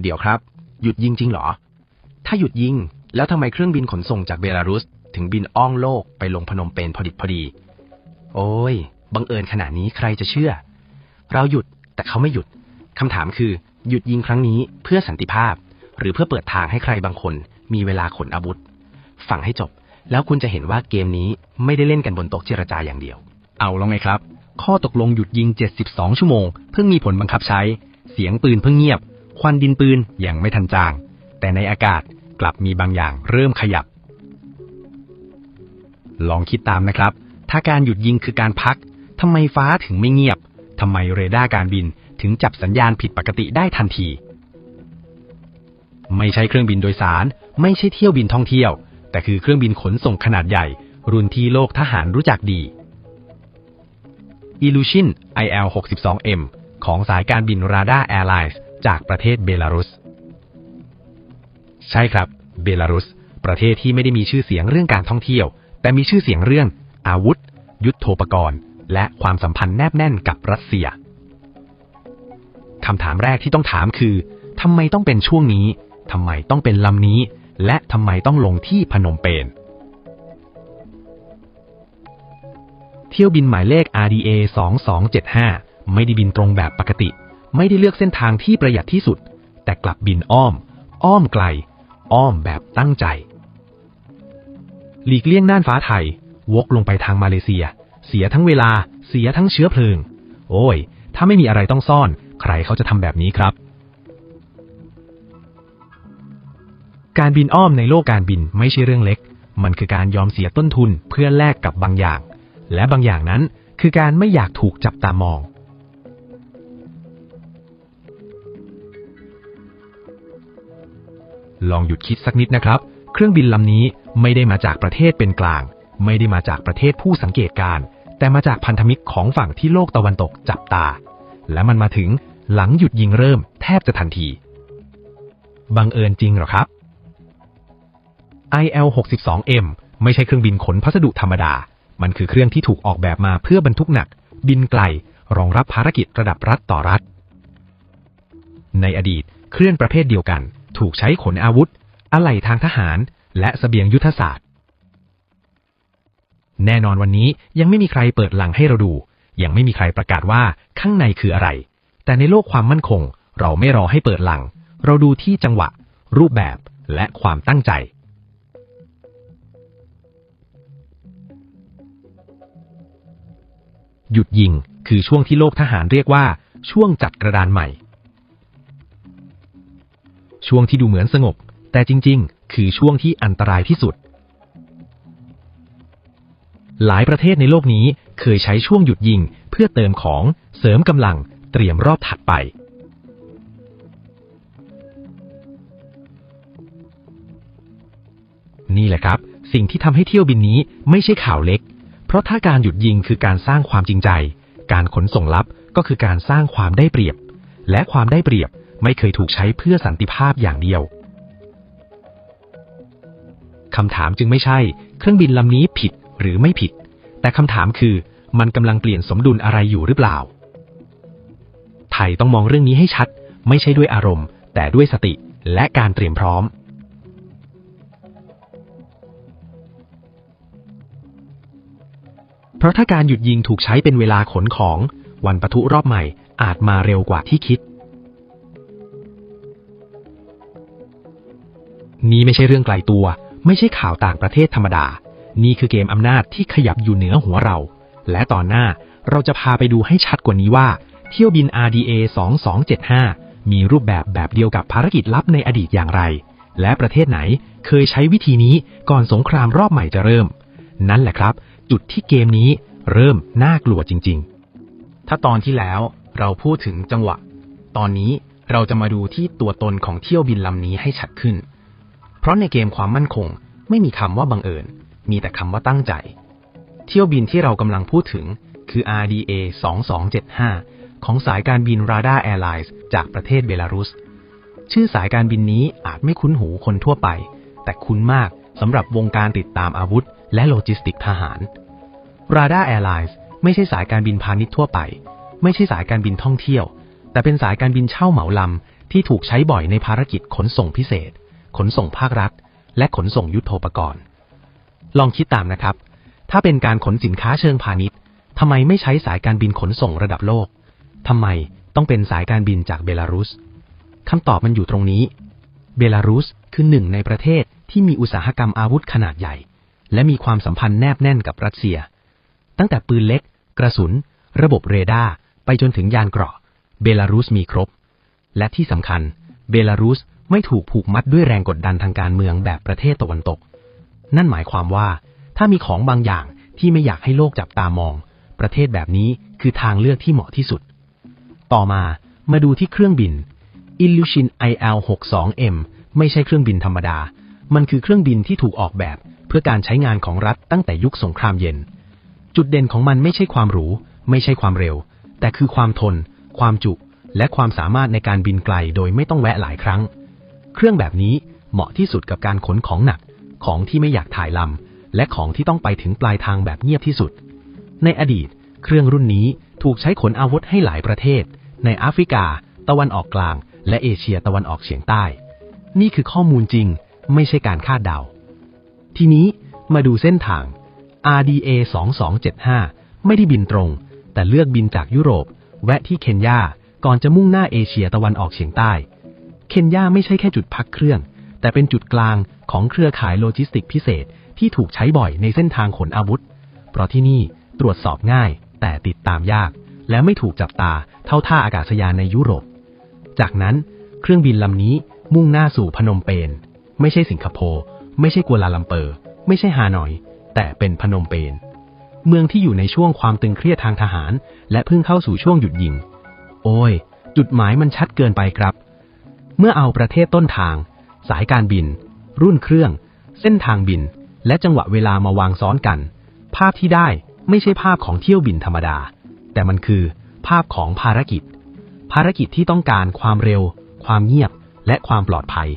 เดี๋ยวครับ หยุดยิงจริงเหรอ ถ้าหยุดยิง แล้วทำไมเครื่องบินขนส่งจากเบลารุส ถึงบินอ้องโลกไปลงพนมเปญพอดิบพอดี โอ้ย บังเอิญขนาดนี้ใครจะเชื่อ เราหยุดแต่เขาไม่หยุดคำถามคือ หยุดยิงครั้งนี้เพื่อสันติภาพ หรือเพื่อเปิดทางให้ใครบางคน มีเวลาขนอาวุธฟังให้จบ แล้วคุณจะเห็นว่าเกมนี้ไม่ได้เล่นกันบนโต๊ะเจรจาอย่างเดียว เอาแล้วไงครับ ข้อตกลงหยุดยิง 72 ชั่วโมง เพิ่งมีผลบังคับใช้ เสียงปืนเพิ่งเงียบ ควันดินปืนยังไม่ทันจาง แต่ในอากาศกลับมีบางอย่างเริ่มขยับ ลองคิดตามนะครับ ถ้าการหยุดยิงคือการพักทำไมฟ้าถึงไม่เงียบทำไมเรดาร์การบินถึงจับสัญญาณผิดปกติได้ทันที ไม่ใช่เครื่องบินโดยสาร ไม่ใช่เที่ยวบินท่องเที่ยว แต่คือเครื่องบินขนส่งขนาดใหญ่ รุ่นที่โลกทหารรู้จักดี Illusion IL-62M ของสายการบิน Rada Airlines จากประเทศเบลารุส ใช่ครับ เบลารุส ประเทศที่ไม่ได้มีชื่อเสียงเรื่องการท่องเที่ยว แต่มีชื่อเสียงเรื่อง อาวุธ ยุทโธปกรณ์ และความสัมพันธ์แนบแน่นกับรัสเซียคำถามแรกที่ต้องถามคือทำไมต้องเป็นช่วงนี้ทำไมต้องเป็นลำนี้ และทำไมต้องลงที่พนมเปญเที่ยวบินหมายเลข RDA 2275 ไม่ได้บินตรงแบบปกติ ไม่ได้เลือกเส้นทางที่ประหยัดที่สุด แต่กลับบินอ้อม อ้อมไกล อ้อมแบบตั้งใจ หลีกเลี่ยงน่านฟ้าไทย วกลงไปทางมาเลเซีย เสียทั้งเวลา เสียทั้งเชื้อเพลิง โอ้ย ถ้าไม่มีอะไรต้องซ่อน ใครเขาจะทำแบบนี้ครับ การบินอ้อมในโลกการบินไม่ใช่เรื่องเล็ก มันคือการยอมเสียต้นทุนเพื่อแลกกับบางอย่าง และบางอย่างนั้นคือการไม่อยากถูกจับตามอง ลองหยุดคิดสักนิดนะครับ เครื่องบินลำนี้ไม่ได้มาจากประเทศเป็นกลาง ไม่ได้มาจากประเทศผู้สังเกตการ แต่มาจากพันธมิตรของฝั่งที่โลกตะวันตกจับตา และมันมาถึงหลังหยุดยิงเริ่มแทบจะทันที บังเอิญจริงเหรอครับ IL-62M ไม่ใช่เครื่องบินขนพัสดุธรรมดา มันคือเครื่องที่ถูกออกแบบมาเพื่อบรรทุกหนัก บินไกล รองรับภารกิจระดับรัฐต่อรัฐ ในอดีตเครื่องประเภทเดียวกัน ถูกใช้ขนอาวุธ อะไหล่ทางทหาร และสเสบียงยุทธศาสตร์ แน่นอนวันนี้ยังไม่มีใครเปิดหลังให้เราดู ยังไม่มีใครประกาศว่าข้างในคืออะไร แต่ในโลกความมั่นคง เราไม่รอให้เปิดหลัง เราดูที่จังหวะ รูปแบบและความตั้งใจหยุดยิงคือช่วงที่โลกทหารเรียกว่า ช่วงจัดกระดานใหม่ ช่วงที่ดูเหมือนสงบ แต่จริง ๆ คือช่วงที่อันตรายที่สุด หลายประเทศในโลกนี้เคยใช้ช่วงหยุดยิง เพื่อเติมของเสริมกำลังเตรียมรอบถัดไป นี่แหละครับ สิ่งที่ทำให้เที่ยวบินนี้ไม่ใช่ข่าวเล็ก เพราะถ้าการหยุดยิงคือการสร้างความจริงใจ การขนส่งลับก็คือการสร้างความได้เปรียบ และความได้เปรียบ ไม่เคยถูกใช้เพื่อสันติภาพอย่างเดียวคำถามจึงไม่ใช่ เครื่องบินลำนี้ผิดหรือไม่ผิด แต่คำถามคือ มันกำลังเปลี่ยนสมดุลอะไรอยู่หรือเปล่า ไทยต้องมองเรื่องนี้ให้ชัด ไม่ใช่ด้วยอารมณ์ แต่ด้วยสติและการเตรียมพร้อมเพราะถ้าการหยุดยิงถูกใช้เป็นเวลาขนของ วันปะทุรอบใหม่อาจมาเร็วกว่าที่คิด นี่ไม่ใช่เรื่องไกลตัว ไม่ใช่ข่าวต่างประเทศธรรมดา นี่คือเกมอำนาจที่ขยับอยู่เหนือหัวเรา และตอนหน้าเราจะพาไปดูให้ชัดกว่านี้ว่า เที่ยวบิน RDA 2275 มีรูปแบบแบบเดียวกับภารกิจลับในอดีตอย่างไร และประเทศไหนเคยใช้วิธีนี้ก่อนสงครามรอบใหม่จะเริ่ม นั่นแหละครับ จุดที่เกมนี้เริ่มน่ากลัวจริง ๆ ถ้าตอนที่แล้วเราพูดถึงจังหวะ ตอนนี้เราจะมาดูที่ตัวตนของเที่ยวบินลำนี้ให้ชัดขึ้น เพราะในเกมความมั่นคงไม่มีคำว่าบังเอิญ มีแต่คำว่าตั้งใจ เที่ยวบินที่เรากำลังพูดถึงคือ RDA 2275 ของสายการบิน Rada Airlines จากประเทศเบลารุส ชื่อสายการบินนี้อาจไม่คุ้นหูคนทั่วไป แต่คุ้นมากสำหรับวงการติดตามอาวุธ และโลจิสติกทหาร Rada Airlines ไม่ใช่สายการบินพาณิชย์ทั่วไป ไม่ใช่สายการบินท่องเที่ยว แต่เป็นสายการบินเช่าเหมาลำที่ถูกใช้บ่อยในภารกิจขนส่งพิเศษ ขนส่งภาครัฐ และขนส่งยุทโธปกรณ์ ลองคิดตามนะครับ ถ้าเป็นการขนสินค้าเชิงพาณิชย์ทำไมไม่ใช้สายการบินขนส่งระดับโลกทำไมต้องเป็นสายการบินจากเบลารุสคำตอบมันอยู่ตรงนี้ เบลารุสคือหนึ่งในประเทศที่มีอุตสาหกรรมอาวุธขนาดใหญ่ และมีความสัมพันธ์แนบแน่นกับรัสเซีย ตั้งแต่ปืนเล็ก กระสุน ระบบเรดาร์ไปจนถึงยานเกราะ เบลารุสมีครบ และที่สำคัญ เบลารุส ไม่ถูกผูกมัดด้วยแรงกดดันทางการเมืองแบบประเทศตะวันตก นั่นหมายความว่า ถ้ามีของบางอย่างที่ไม่อยากให้โลกจับตามอง ประเทศแบบนี้คือทางเลือกที่เหมาะที่สุด ต่อมามาดูที่เครื่องบิน Illusion IL-62M ไม่ใช่เครื่องบินธรรมดา มันคือเครื่องบินที่ถูกออกแบบเพื่อการใช้งานของรัฐตั้งแต่ยุคสงครามเย็น จุดเด่นของมันไม่ใช่ความหรู ไม่ใช่ความเร็ว แต่คือความทน ความจุ และความสามารถในการบินไกลโดยไม่ต้องแวะหลายครั้ง เครื่องแบบนี้เหมาะที่สุดกับการขนของหนัก ของที่ไม่อยากถ่ายลำ และของที่ต้องไปถึงปลายทางแบบเงียบที่สุด ในอดีต เครื่องรุ่นนี้ถูกใช้ขนอาวุธให้หลายประเทศ ในแอฟริกา ตะวันออกกลาง และเอเชียตะวันออกเฉียงใต้ นี่คือข้อมูลจริง ไม่ใช่การคาดเดา ทีนี้มาดูเส้นทาง RDA 2275 ไม่ได้บินตรง แต่เลือกบินจากยุโรป แวะที่เคนยา ก่อนจะมุ่งหน้าเอเชียตะวันออกเฉียงใต้ เคนยาไม่ใช่แค่จุดพักเครื่อง แต่เป็นจุดกลางของเครือข่ายโลจิสติกพิเศษที่ถูกใช้บ่อยในเส้นทางขนอาวุธ เพราะที่นี่ตรวจสอบง่าย แต่ติดตามยาก และไม่ถูกจับตาเท่าท่าอากาศยานในยุโรป จากนั้นเครื่องบินลำนี้มุ่งหน้าสู่พนมเปญไม่ใช่สิงคโปร์ไม่ใช่กัวลาลัมเปอร์ ไม่ใช่ฮานอย แต่เป็นพนมเปญเมืองที่อยู่ในช่วงความตึงเครียดทางทหาร และเพิ่งเข้าสู่ช่วงหยุดยิง โอ้ย จุดหมายมันชัดเกินไปครับ เมื่อเอาประเทศต้นทาง สายการบิน รุ่นเครื่อง เส้นทางบิน และจังหวะเวลามาวางซ้อนกัน ภาพที่ได้ไม่ใช่ภาพของเที่ยวบินธรรมดา แต่มันคือภาพของภารกิจ ภารกิจที่ต้องการความเร็ว ความเงียบ และความปลอดภัย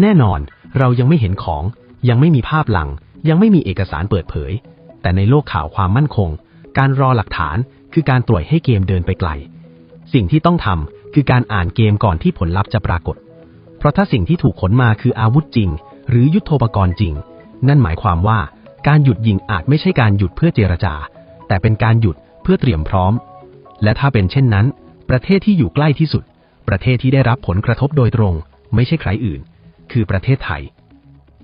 แน่นอนเรายังไม่เห็นของ ยังไม่มีภาพหลัง ยังไม่มีเอกสารเปิดเผย แต่ในโลกข่าวความมั่นคง การรอหลักฐานคือการตรวจให้เกมเดินไปไกล สิ่งที่ต้องทำ คือการอ่านเกมก่อนที่ผลลัพธ์จะปรากฏ เพราะถ้าสิ่งที่ถูกขนมาคืออาวุธจริง หรือยุทโธปกรณ์จริง นั่นหมายความว่าการหยุดยิงอาจไม่ใช่การหยุดเพื่อเจรจา แต่เป็นการหยุดเพื่อเตรียมพร้อม และถ้าเป็นเช่นนั้น ประเทศที่อยู่ใกล้ที่สุด ประเทศที่ได้รับผลกระทบโดยตรง ไม่ใช่ใครอื่น คือประเทศไทย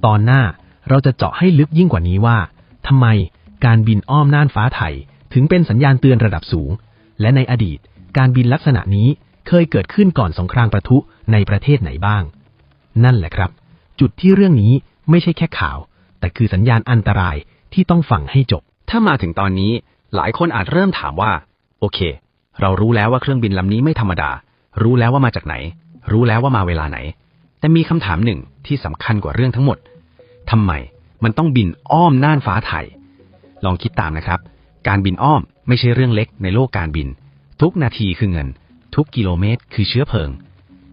ตอนหน้าเราจะเจาะให้ลึกยิ่งกว่านี้ว่าทำไมการบินอ้อมน่านฟ้าไทย ถึงเป็นสัญญาณเตือนระดับสูง และในอดีต การบินลักษณะนี้ เคยเกิดขึ้นก่อนสงครามประทุในประเทศไหนบ้าง นั่นแหละครับ จุดที่เรื่องนี้ไม่ใช่แค่ข่าว แต่คือสัญญาณอันตรายที่ต้องฟังให้จบ ถ้ามาถึงตอนนี้ หลายคนอาจเริ่มถามว่า โอเค เรารู้แล้วว่าเครื่องบินลำนี้ไม่ธรรมดา รู้แล้วว่ามาจากไหน รู้แล้วว่ามาเวลาไหน แต่มีคำถามหนึ่งที่สำคัญกว่าเรื่องทั้งหมดทำไมมันต้องบินอ้อมน่านฟ้าไทย ลองคิดตามนะครับ การบินอ้อมไม่ใช่เรื่องเล็กในโลกการบิน ทุกนาทีคือเงิน ทุกกิโลเมตร คือเชื้อเพลิง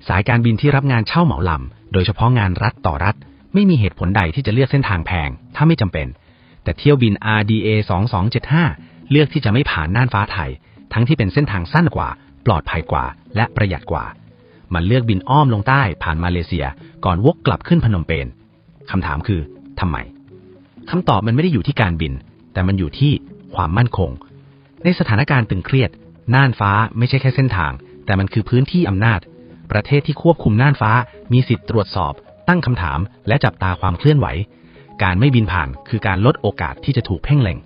สายการบินที่รับงานเช่าเหมาลำ โดยเฉพาะงานรัฐต่อรัฐ ไม่มีเหตุผลใดที่จะเลือกเส้นทางแพง ถ้าไม่จำเป็น แต่เที่ยวบิน RDA 2275 เลือกที่จะไม่ผ่านน่านฟ้าไทย ทั้งที่เป็นเส้นทางสั้นกว่า ปลอดภัยกว่า และประหยัดกว่า มันเลือกบินอ้อมลงใต้ผ่านมาเลเซีย ก่อนวกกลับขึ้นพนมเปญคำถามคือทำไมคำตอบมันไม่ได้อยู่ที่การบิน แต่มันอยู่ที่ความมั่นคง ในสถานการณ์ตึงเครียด น่านฟ้าไม่ใช่แค่เส้นทาง แต่มันคือพื้นที่อำนาจ ประเทศที่ควบคุมน่านฟ้า มีสิทธิ์ตรวจสอบ ตั้งคำถาม และจับตาความเคลื่อนไหว การไม่บินผ่านคือการลดโอกาสที่จะถูกเพ่งเล็ง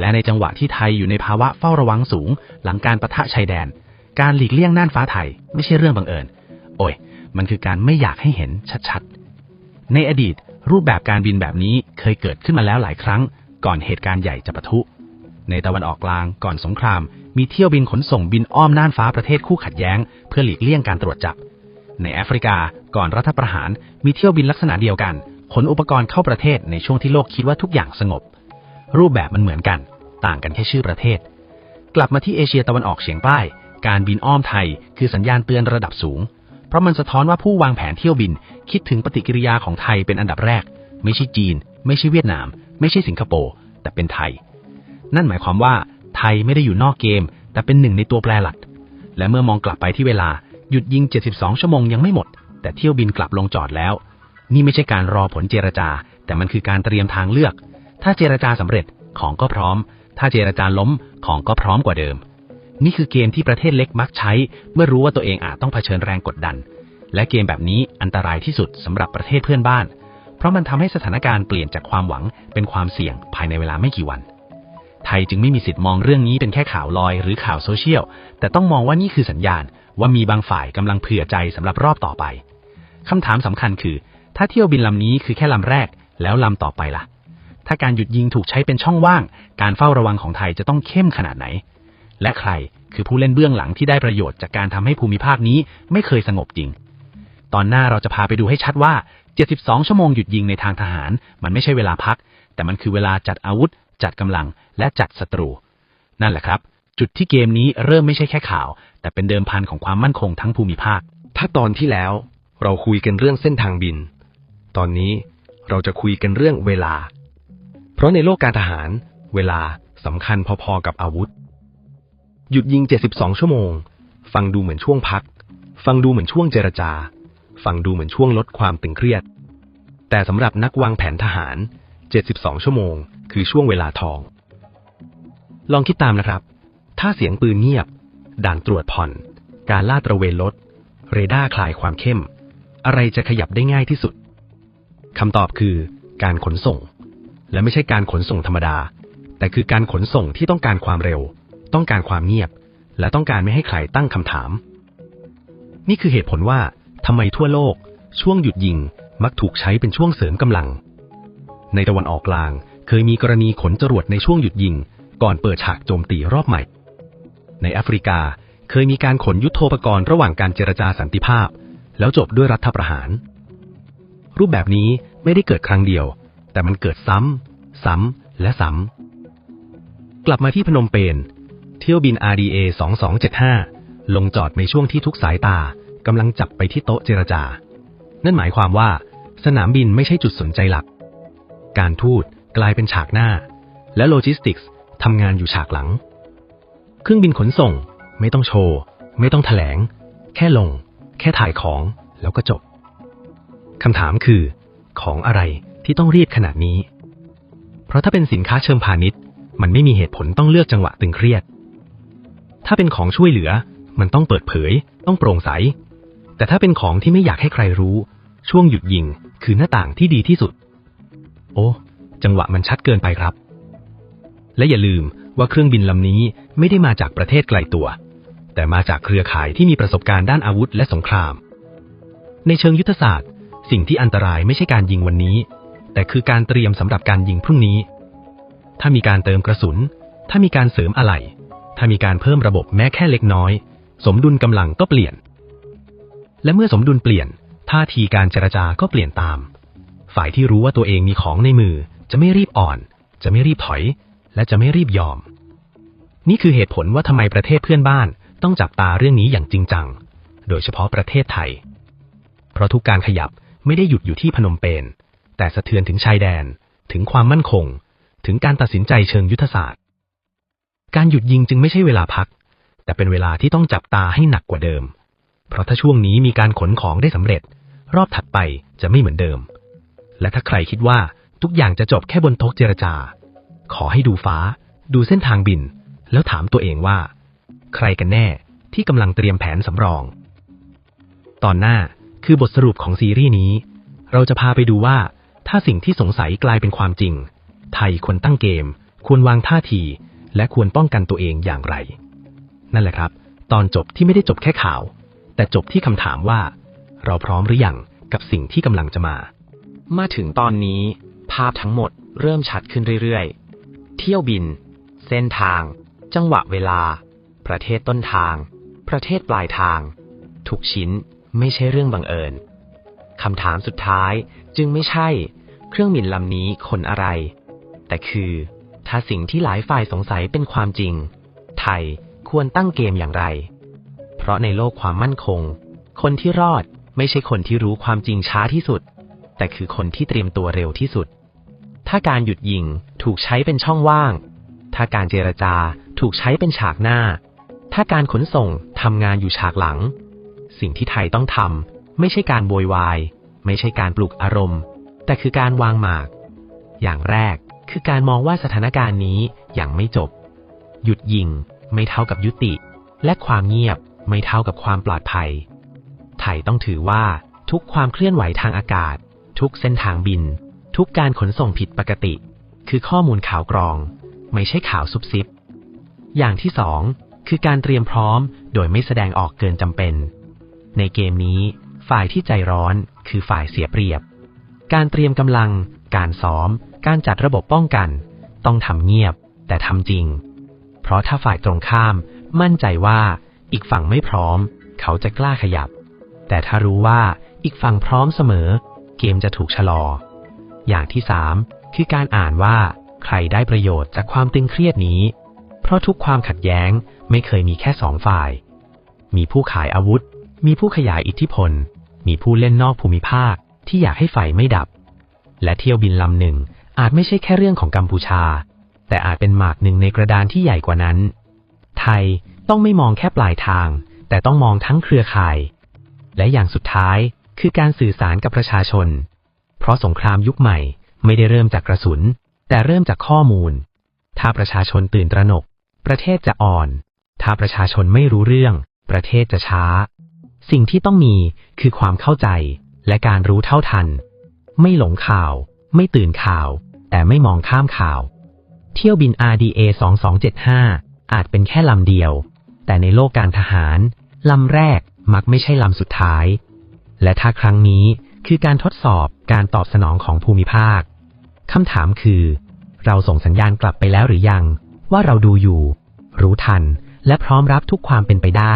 และในจังหวะที่ไทยอยู่ในภาวะเฝ้าระวังสูง หลังการประทะชายแดน การหลีกเลี่ยงน่านฟ้าไทย ไม่ใช่เรื่องบังเอิญ โอ้ย มันคือการไม่อยากให้เห็นชัดๆ ในอดีต รูปแบบการบินแบบนี้เคยเกิดขึ้นมาแล้วหลายครั้ง ก่อนเหตุการณ์ใหญ่จะปะทุ ในตะวันออกกลางก่อนสงคราม มีเที่ยวบินขนส่งบินอ้อมน่านฟ้าประเทศคู่ขัดแย้ง เพื่อหลีกเลี่ยงการตรวจจับ ในแอฟริกาก่อนรัฐประหารมีเที่ยวบินลักษณะเดียวกัน ขนอุปกรณ์เข้าประเทศในช่วงที่โลกคิดว่าทุกอย่างสงบ รูปแบบมันเหมือนกัน ต่างกันแค่ชื่อประเทศ กลับมาที่เอเชียตะวันออกเฉียงใต้การบินอ้อมไทย คือสัญญาณเตือนระดับสูง เพราะมันสะท้อนว่าผู้วางแผนเที่ยวบิน คิดถึงปฏิกิริยาของไทยเป็นอันดับแรก ไม่ใช่จีน ไม่ใช่เวียดนาม ไม่ใช่สิงคโปร์แต่เป็นไทย นั่นหมายความว่า ไทยไม่ได้อยู่นอกเกม แต่เป็นหนึ่งในตัวแปรหลัก และเมื่อมองกลับไปที่เวลาหยุดยิง 72 ชั่วโมงยังไม่หมด แต่เที่ยวบินกลับลงจอดแล้ว นี่ไม่ใช่การรอผลเจรจา แต่มันคือการเตรียมทางเลือก ถ้าเจรจาสำเร็จของก็พร้อม ถ้าเจรจาล้มของก็พร้อมกว่าเดิม นี่คือเกมที่ประเทศเล็กมักใช้ เมื่อรู้ว่าตัวเองอาจต้องเผชิญแรงกดดัน และเกมแบบนี้อันตรายที่สุดสำหรับประเทศเพื่อนบ้าน เพราะมันทำให้สถานการณ์เปลี่ยนจากความหวังเป็นความเสี่ยงภายในเวลาไม่กี่วัน ไทยจึงไม่มีสิทธิ์มองเรื่องนี้เป็นแค่ข่าวลอยหรือข่าวโซเชียล แต่ต้องมองว่านี่คือสัญญาณว่ามีบางฝ่ายกำลังเผื่อใจสำหรับรอบต่อไปคำถามสำคัญคือ ถ้าเที่ยวบินลำนี้คือแค่ลำแรก แล้วลำต่อไปล่ะ ถ้าการหยุดยิงถูกใช้เป็นช่องว่าง การเฝ้าระวังของไทยจะต้องเข้มขนาดไหน และใครคือผู้เล่นเบื้องหลังที่ได้ประโยชน์จากการทำให้ภูมิภาคนี้ไม่เคยสงบจริง ตอนหน้าเราจะพาไปดูให้ชัดว่า 72 ชั่วโมงหยุดยิงในทางทหาร มันไม่ใช่เวลาพัก แต่มันคือเวลาจัดอาวุธ จัดกำลังและจัดศัตรู นั่นแหละครับ จุดที่เกมนี้เริ่มไม่ใช่แค่ข่าว แต่เป็นเดิมพันของความมั่นคงทั้งภูมิภาค ถ้าตอนที่แล้วเราคุยกันเรื่องเส้นทางบิน ตอนนี้เราจะคุยกันเรื่องเวลา เพราะในโลกการทหาร เวลาสำคัญพอๆกับอาวุธ หยุดยิง 72 ชั่วโมง ฟังดูเหมือนช่วงพัก ฟังดูเหมือนช่วงเจรจา ฟังดูเหมือนช่วงลดความตึงเครียด แต่สำหรับนักวางแผนทหาร 72 ชั่วโมง คือช่วงเวลาทอง ลองคิดตามนะครับ ถ้าเสียงปืนเงียบ ด่านตรวจผ่อน การลาดตระเวนลด เรดาร์คลายความเข้ม อะไรจะขยับได้ง่ายที่สุดคำตอบคือการขนส่ง และไม่ใช่การขนส่งธรรมดา แต่คือการขนส่งที่ต้องการความเร็ว ต้องการความเงียบ และต้องการไม่ให้ใครตั้งคำถาม นี่คือเหตุผลว่าทำไมทั่วโลก ช่วงหยุดยิงมักถูกใช้เป็นช่วงเสริมกำลัง ในตะวันออกกลาง เคยมีกรณีขนจรวดในช่วงหยุดยิง ก่อนเปิดฉากโจมตีรอบใหม่ ในแอฟริกาเคยมีการขนยุทโธปกรณ์ระหว่างการเจรจาสันติภาพ แล้วจบด้วยรัฐประหาร รูปแบบนี้ไม่ได้เกิดครั้งเดียว แต่มันเกิดซ้ำ ซ้ำ และซ้ำ กลับมาที่พนมเปญเที่ยวบิน RDA 2275 ลงจอดในช่วงที่ทุกสายตากำลังจับไปที่โต๊ะเจรจา นั่นหมายความว่า สนามบินไม่ใช่จุดสนใจหลัก การทูต กลายเป็นฉากหน้า และโลจิสติกส์ทำงานอยู่ฉากหลัง เครื่องบินขนส่ง ไม่ต้องโชว์ ไม่ต้องแถลง แค่ลง แค่ถ่ายของแล้วก็จบคำถามคือ ของอะไรที่ต้องรีบขนาดนี้ เพราะถ้าเป็นสินค้าเชิงพาณิชย์ มันไม่มีเหตุผลต้องเลือกจังหวะตึงเครียด ถ้าเป็นของช่วยเหลือ มันต้องเปิดเผย ต้องโปร่งใส แต่ถ้าเป็นของที่ไม่อยากให้ใครรู้ ช่วงหยุดยิงคือหน้าต่างที่ดีที่สุด โอ้ จังหวะมันชัดเกินไปครับ และอย่าลืมว่าเครื่องบินลำนี้ไม่ได้มาจากประเทศไกลตัว แต่มาจากเครือข่ายที่มีประสบการณ์ด้านอาวุธและสงคราม ในเชิงยุทธศาสตร์ สิ่งที่อันตรายไม่ใช่การยิงวันนี้ แต่คือการเตรียมสำหรับการยิงพรุ่งนี้ ถ้ามีการเติมกระสุน ถ้ามีการเสริมอะไหล่ถ้ามีการเพิ่มระบบแม้แค่เล็กน้อย สมดุลกำลังก็เปลี่ยน และเมื่อสมดุลเปลี่ยน ท่าทีการเจรจาก็เปลี่ยนตาม ฝ่ายที่รู้ว่าตัวเองมีของในมือ จะไม่รีบอ่อน จะไม่รีบถอย และจะไม่รีบยอม นี่คือเหตุผลว่าทำไมประเทศเพื่อนบ้านต้องจับตาเรื่องนี้อย่างจริงจัง โดยเฉพาะประเทศไทย เพราะทุกการขยับไม่ได้หยุดอยู่ที่พนมเปญแต่สะเทือนถึงชายแดน ถึงความมั่นคง ถึงการตัดสินใจเชิงยุทธศาสตร์ การหยุดยิงจึงไม่ใช่เวลาพัก แต่เป็นเวลาที่ต้องจับตาให้หนักกว่าเดิม เพราะถ้าช่วงนี้มีการขนของได้สำเร็จ รอบถัดไปจะไม่เหมือนเดิม และถ้าใครคิดว่าทุกอย่างจะจบแค่บนโต๊ะเจรจา ขอให้ดูฟ้า ดูเส้นทางบิน แล้วถามตัวเองว่า ใครกันแน่ที่กำลังเตรียมแผนสำรอง ตอนหน้าคือบทสรุปของซีรีส์นี้ เราจะพาไปดูว่า ถ้าสิ่งที่สงสัยกลายเป็นความจริง ไทยควรตั้งเกม ควรวางท่าที และควรป้องกันตัวเองอย่างไร นั่นแหละครับ ตอนจบที่ไม่ได้จบแค่ข่าว แต่จบที่คำถามว่า เราพร้อมหรือยังกับสิ่งที่กำลังจะมา มาถึงตอนนี้ ภาพทั้งหมดเริ่มชัดขึ้นเรื่อยๆ เที่ยวบิน เส้นทาง จังหวะเวลา ประเทศต้นทาง ประเทศปลายทาง ทุกชิ้นไม่ใช่เรื่องบังเอิญคำถามสุดท้ายจึงไม่ใช่ เครื่องบินลำนี้ขนอะไร แต่คือ ถ้าสิ่งที่หลายฝ่ายสงสัยเป็นความจริง ไทยควรตั้งเกมอย่างไร เพราะในโลกความมั่นคง คนที่รอดไม่ใช่คนที่รู้ความจริงช้าที่สุด แต่คือคนที่เตรียมตัวเร็วที่สุด ถ้าการหยุดยิงถูกใช้เป็นช่องว่าง ถ้าการเจรจาถูกใช้เป็นฉากหน้า ถ้าการขนส่งทำงานอยู่ฉากหลัง สิ่งที่ไทยต้องทำไม่ใช่การโวยวาย ไม่ใช่การปลุกอารมณ์ แต่คือการวางหมาก อย่างแรกคือการมองว่าสถานการณ์นี้ยังไม่จบ หยุดยิงไม่เท่ากับยุติ และความเงียบไม่เท่ากับความปลอดภัย ไทยต้องถือว่าทุกความเคลื่อนไหวทางอากาศ ทุกเส้นทางบิน ทุกการขนส่งผิดปกติ คือข้อมูลข่าวกรอง ไม่ใช่ข่าวซุบซิบ อย่างที่สองคือการเตรียมพร้อมโดยไม่แสดงออกเกินจำเป็น ในเกมนี้ ฝ่ายที่ใจร้อนคือฝ่ายเสียเปรียบ การเตรียมกำลัง การซ้อม การจัดระบบป้องกัน ต้องทำเงียบ แต่ทำจริง เพราะถ้าฝ่ายตรงข้ามมั่นใจว่าอีกฝั่งไม่พร้อม เขาจะกล้าขยับ แต่ถ้ารู้ว่าอีกฝั่งพร้อมเสมอ เกมจะถูกชะลอ อย่างที่สามคือการอ่านว่าใครได้ประโยชน์จากความตึงเครียดนี้ เพราะทุกความขัดแย้งไม่เคยมีแค่สองฝ่าย มีผู้ขายอาวุธ มีผู้ขยายอิทธิพล มีผู้เล่นนอกภูมิภาคที่อยากให้ไฟไม่ดับ และเที่ยวบินลำหนึ่งอาจไม่ใช่แค่เรื่องของกัมพูชา แต่อาจเป็นหมากหนึ่งในกระดานที่ใหญ่กว่านั้น ไทยต้องไม่มองแค่ปลายทาง แต่ต้องมองทั้งเครือข่าย และอย่างสุดท้าย คือการสื่อสารกับประชาชน เพราะสงครามยุคใหม่ไม่ได้เริ่มจากกระสุน แต่เริ่มจากข้อมูล ถ้าประชาชนตื่นตระหนก ประเทศจะอ่อน ถ้าประชาชนไม่รู้เรื่อง ประเทศจะช้า สิ่งที่ต้องมีคือความเข้าใจและการรู้เท่าทัน ไม่หลงข่าว ไม่ตื่นข่าว แต่ไม่มองข้ามข่าว เที่ยวบิน RDA 2275 อาจเป็นแค่ลำเดียว แต่ในโลกการทหารลำแรกมักไม่ใช่ลำสุดท้าย และถ้าครั้งนี้คือการทดสอบการตอบสนองของภูมิภาค คำถามคือ เราส่งสัญญาณกลับไปแล้วหรือยัง ว่าเราดูอยู่ รู้ทัน และพร้อมรับทุกความเป็นไปได้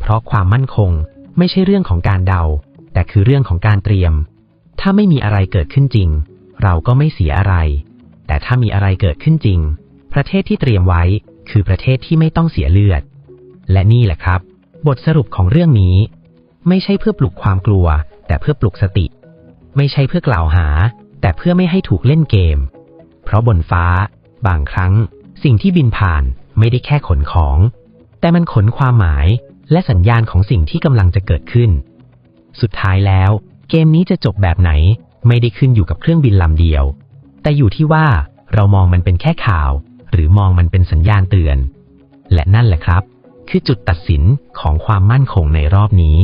เพราะความมั่นคงไม่ใช่เรื่องของการเดา แต่คือเรื่องของการเตรียม ถ้าไม่มีอะไรเกิดขึ้นจริง เราก็ไม่เสียอะไร แต่ถ้ามีอะไรเกิดขึ้นจริง ประเทศที่เตรียมไว้คือประเทศที่ไม่ต้องเสียเลือด และนี่แหละครับ บทสรุปของเรื่องนี้ ไม่ใช่เพื่อปลุกความกลัว แต่เพื่อปลุกสติ ไม่ใช่เพื่อกล่าวหา แต่เพื่อไม่ให้ถูกเล่นเกม เพราะบนฟ้า บางครั้ง สิ่งที่บินผ่านไม่ได้แค่ขนของ แต่มันขนความหมายและสัญญาณของสิ่งที่กำลังจะเกิดขึ้น สุดท้ายแล้ว เกมนี้จะจบแบบไหน ไม่ได้ขึ้นอยู่กับเครื่องบินลำเดียว แต่อยู่ที่ว่าเรามองมันเป็นแค่ข่าว หรือมองมันเป็นสัญญาณเตือน และนั่นแหละครับ คือจุดตัดสินของความมั่นคงในรอบนี้